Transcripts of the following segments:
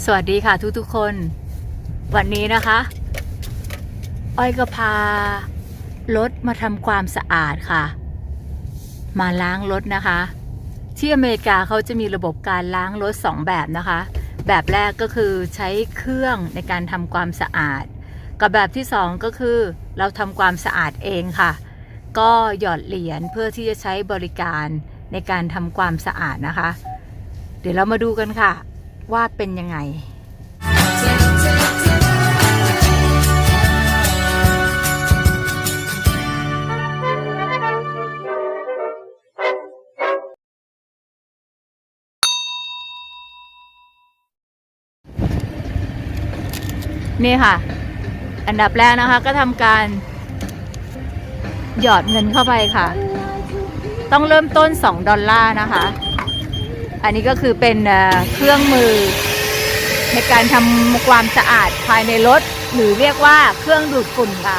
สวัสดีค่ะทุกๆคน วันนี้นะคะ อ้อยก็พารถมาทำความสะอาดค่ะ มาล้างรถนะคะ ที่อเมริกาเขาจะมีระบบการล้างรถสองแบบนะคะ แบบแรกก็คือใช้เครื่องในการทำความสะอาด กับแบบที่สองก็คือเราทำความสะอาดเองค่ะ ก็หยอดเหรียญเพื่อที่จะใช้บริการในการทำความสะอาดนะคะ เดี๋ยวเรามาดูกันค่ะ ว่าเป็นยังไง นี่ค่ะ อันดับแรกนะคะก็ทำการหยอดเงินเข้าไปค่ะ ต้องเริ่มต้น 2 ดอลลาร์นะคะ อันนี้ก็คือเป็นเครื่องมือ ในการทำความสะอาดภายในรถ หรือเรียกว่าเครื่องดูดฝุ่นค่ะ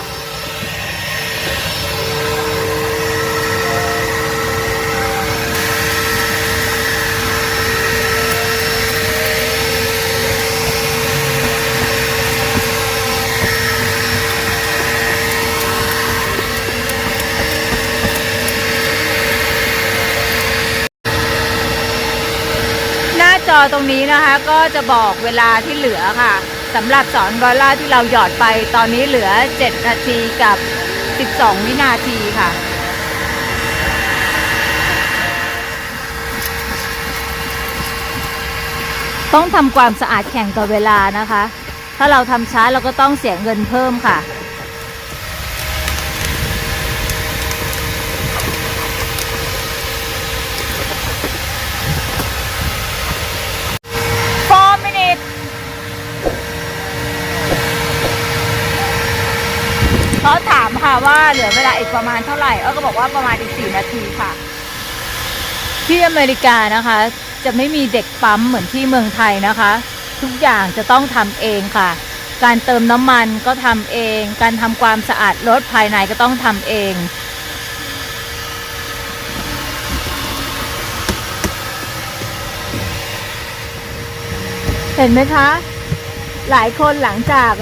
จอตรงนี้นะคะ ก็จะบอกเวลาที่เหลือค่ะสำหรับ2ดอลลาร์ที่เราหยอดไปตอนนี้เหลือ 7 นาทีกับ 12 วินาทีค่ะ ต้องทำความสะอาดแข่งกับเวลานะคะ ถ้าเราทำช้าเราก็ต้องเสียเงินเพิ่มค่ะ 4 minutes เขาถามค่ะ ว่าเหลือเวลาอีกประมาณเท่าไหร่เออก็บอกว่าประมาณอีก4นาทีค่ะ ที่อเมริกานะคะ จะไม่มีเด็กปั๊มเหมือนที่เมืองไทยนะคะ ทุกอย่างจะต้องทำเองค่ะ การเติมน้ำมันก็ทำเอง การทำความสะอาดรถภายในก็ต้องทำเองเห็นไหมคะ หลายคนหลังจาก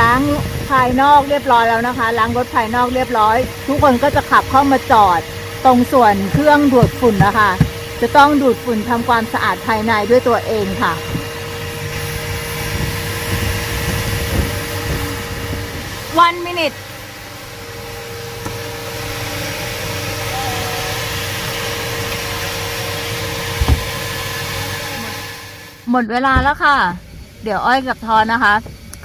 ล้างภายนอกเรียบร้อยแล้วนะคะ ล้างรถภายนอกเรียบร้อย ทุกคนก็จะขับเข้ามาจอดตรงส่วนเครื่องดูดฝุ่นนะคะ จะต้องดูดฝุ่นทำความสะอาดภายในด้วยตัวเองค่ะ one minute หมดเวลาแล้วค่ะ เดี๋ยวอ้อยกับทอนนะคะ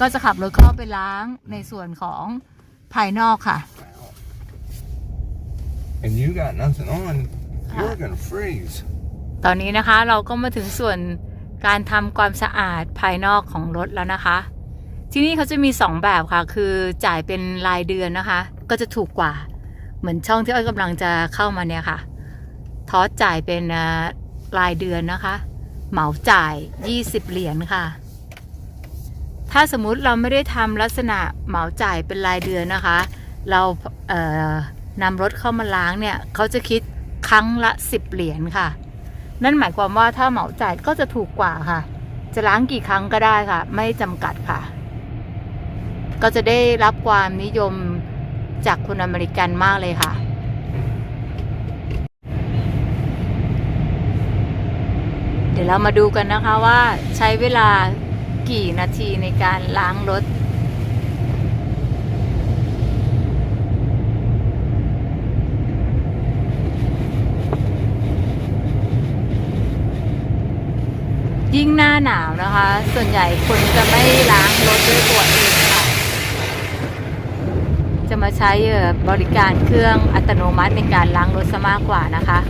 ก็จะขับรถเข้าไปล้างในส่วนของภายนอกค่ะ and you got nothing on, you're gonna freeze. ตอนนี้นะคะเราก็มาถึงส่วนการทำความสะอาดภายนอกของรถแล้วนะคะ ที่นี่เขาจะมี 2 แบบค่ะ คือจ่ายเป็นรายเดือนนะคะ ก็จะถูกกว่า เหมือนช่องที่อ้อยกำลังจะเข้ามาเนี่ยค่ะ ทอสจ่ายเป็นเอ่อรายเดือนนะคะ เหมาจ่าย 20 เหรียญค่ะ ถ้าสมมุติเราไม่ได้ทำลักษณะเหมาจ่ายเป็นรายเดือนนะคะ เราเนำรถเข้ามาล้างเนี่ยเขาจะคิดครั้งละ 10 เหรียญค่ะ นั่นหมายความว่าถ้าเหมาจ่ายก็จะถูกกว่าค่ะ จะล้างกี่ครั้งก็ได้ค่ะ ไม่จำกัดค่ะ ก็จะได้รับความนิยมจากคนอเมริกันมากเลยค่ะเดี๋ยวเรามาดูกันนะคะว่าใช้เวลา กี่นาทีในการล้างรถ ยิ่งหน้าหนาวนะคะ ส่วนใหญ่คนจะไม่ล้างรถด้วยตัวเองค่ะ จะมาใช้บริการเครื่องอัตโนมัติในการล้างรถซะมากกว่านะคะ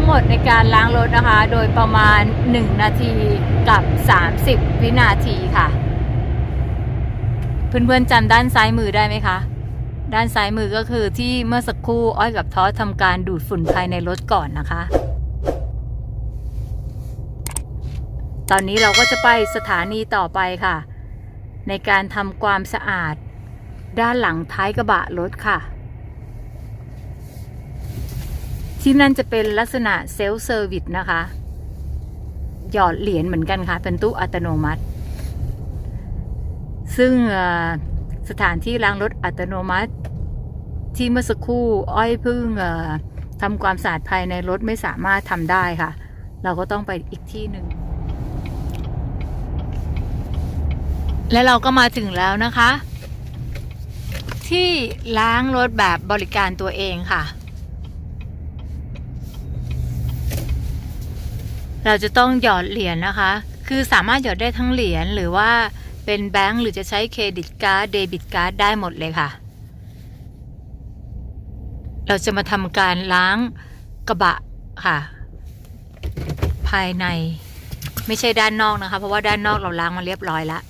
น หมดในการล้างรถนะคะ โดยประมาณ 1 นาทีกับ 30 วินาทีค่ะ เพื่อนๆจำด้านซ้ายมือได้ไหมคะ ด้านซ้ายมือก็คือที่เมื่อสักครู่อ้อยกับท้อทำการดูดฝุ่นภายในรถก่อนนะคะ ตอนนี้เราก็จะไปสถานีต่อไปค่ะ ในการทำความสะอาด ด้านหลังท้ายกระบะรถค่ะ ที่นั่นจะเป็นลักษณะเซลฟ์เซอร์วิสนะคะ หยอดเหรียญเหมือนกันค่ะ เป็นตู้อัตโนมัติ ซึ่งสถานที่ล้างรถอัตโนมัติ ที่เมื่อสักครู่อ้อยเพึ่งทำความสะอาดภายในรถไม่สามารถทำได้ค่ะ เราก็ต้องไปอีกที่หนึ่งและเราก็มาถึงแล้วนะคะ ที่ล้างรถแบบบริการตัวเองค่ะ เราจะต้องหยอดเหรียญนะคะ คือสามารถหยอดได้ทั้งเหรียญหรือว่าเป็นแบงก์หรือจะใช้เครดิตการ์ดเดบิตการ์ดได้หมดเลยค่ะ เราจะมาทำการล้างกระบะค่ะ ภายในไม่ใช่ด้านนอกนะคะ เพราะว่าด้านนอกเราล้างมาเรียบร้อยแล้ว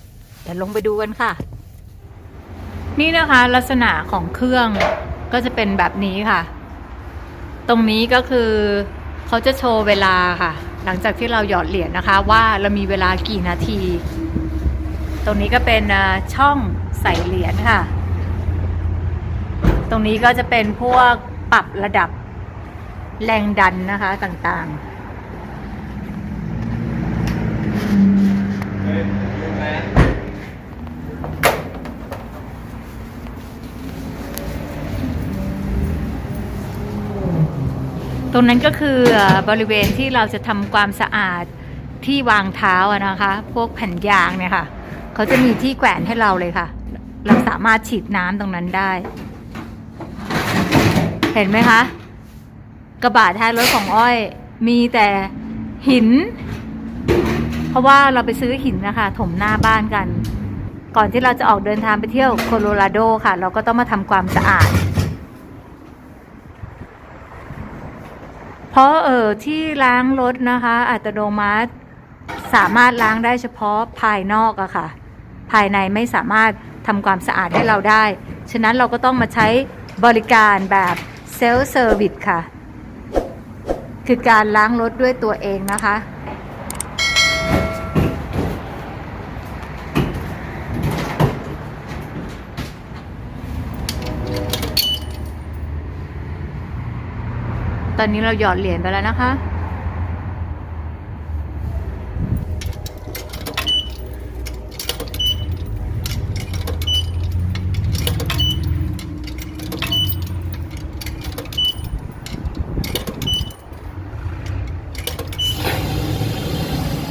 เดี๋ยวลงไปดูกันค่ะ นี่นะคะลักษณะของเครื่องก็จะเป็นแบบนี้ค่ะ ตรงนี้ก็คือเขาจะโชว์เวลาค่ะ หลังจากที่เราหยอดเหรียญนะคะ ว่าเรามีเวลากี่นาที ตรงนี้ก็เป็นช่องใส่เหรียญค่ะ ตรงนี้ก็จะเป็นพวกปรับระดับแรงดันนะคะต่างๆ ตรงนั้นก็คือบริเวณที่เราจะทำความสะอาดที่วางเท้านะคะ พวกแผ่นยางเนี่ยค่ะเขาจะมีที่แขวนให้เราเลยค่ะ เราสามารถฉีดน้ำตรงนั้นได้ เห็นไหมคะ กระบะท้ายรถของอ้อยมีแต่หิน เพราะว่าเราไปซื้อหินนะคะถมหน้าบ้านกัน ก่อนที่เราจะออกเดินทางไปเที่ยวโคโลราโดค่ะ เราก็ต้องมาทำความสะอาด เพราะเออที่ล้างรถนะคะ อัตโนมัติสามารถล้างได้เฉพาะภายนอกอะค่ะ ภายในไม่สามารถทำความสะอาดให้เราได้ ฉะนั้นเราก็ต้องมาใช้บริการแบบเซลฟ์เซอร์วิสค่ะ คือการล้างรถด้วยตัวเองนะคะ อนนี้เราหยอดเหรียญไปแล้วนะคะ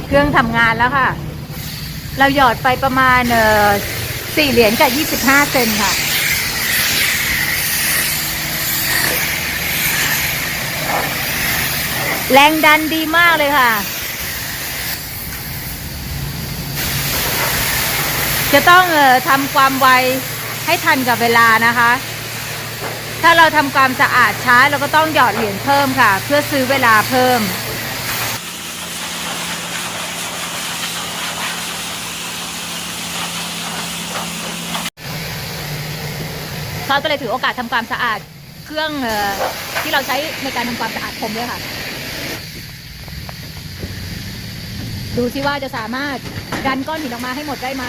เครื่องทำงานแล้วค่ะ เราหยอดไปประมาณสี่เหรียญกับยี่สิบห้าเซนค่ะ แรงดันดีมากเลยค่ะ จะต้องเอ่อทำความไวให้ทันกับเวลานะคะ ถ้าเราทำความสะอาดช้าเราก็ต้องหยอดเหรียญเพิ่มค่ะ เพื่อซื้อเวลาเพิ่มเขาก็เลยถือโอกาสทำความสะอาดเครื่องที่เราใช้ในการทำความสะอาดผมด้วยค่ะ ดูสิว่าจะสามารถดันก้อนหินออกมาให้หมดได้ไหม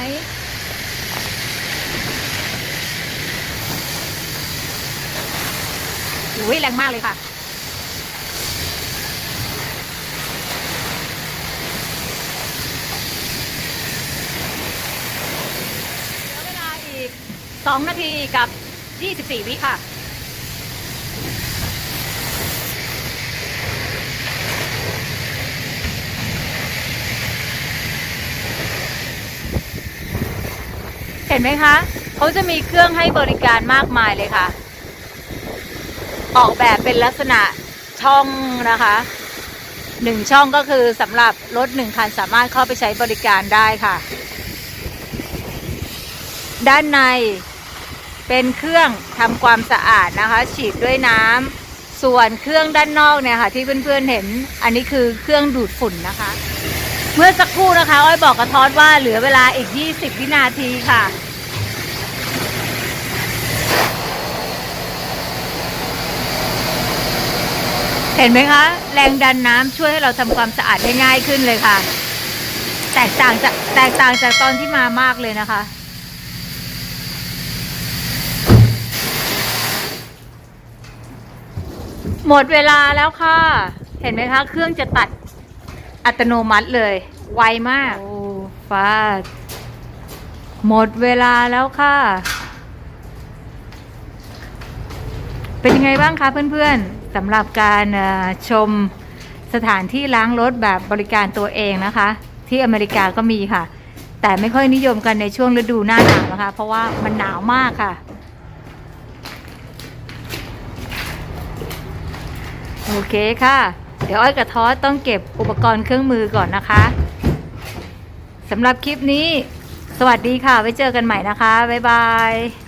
อุ้ยแรงมากเลยค่ะเหลือเวลาอีก 2 นาทีกับ 24 วิค่ะ ห็นไหมคะเขาจะมีเครื่องให้บริการมากมายเลยค่ะ ออกแบบเป็นลักษณะช่องนะคะหนึ่งช่องก็คือสำหรับรถหนึ่งคันสามารถเข้าไปใช้บริการได้ค่ะ ด้านในเป็นเครื่องทำความสะอาดนะคะ ฉีดด้วยน้ำส่วนเครื่องด้านนอกเนี่ยค่ะ ที่เพื่อนๆเห็น อันนี้คือเครื่องดูดฝุ่นนะคะ เมื่อสักครู่นะคะ อ้อยบอกกับทอดว่าเหลือเวลาอีก 20 วินาทีค่ะ เห็นไหมคะ แรงดันน้ำช่วยให้เราทำความสะอาดได้ง่ายขึ้นเลยค่ะ แตกต่างจากแตกต่างจากตอนที่มามากเลยนะคะหมดเวลาแล้วค่ะ เห็นไหมคะ เครื่องจะตัด อัตโนมัติเลย ไวมาก โอ้ฟาด หมดเวลาแล้วค่ะ เป็นยังไงบ้างคะเพื่อนๆสำหรับการเอ่อชมสถานที่ล้างรถแบบบริการตัวเองนะคะ ที่อเมริกาก็มีค่ะ แต่ไม่ค่อยนิยมกันในช่วงฤดูหน้าหนาวนะคะ เพราะว่ามันหนาวมากค่ะ โอเคค่ะ เดี๋ยวอ้อยกับทอสต้องเก็บอุปกรณ์เครื่องมือก่อนนะคะสำหรับคลิปนี้ สวัสดีค่ะ ไว้เจอกันใหม่นะคะ บ๊ายบาย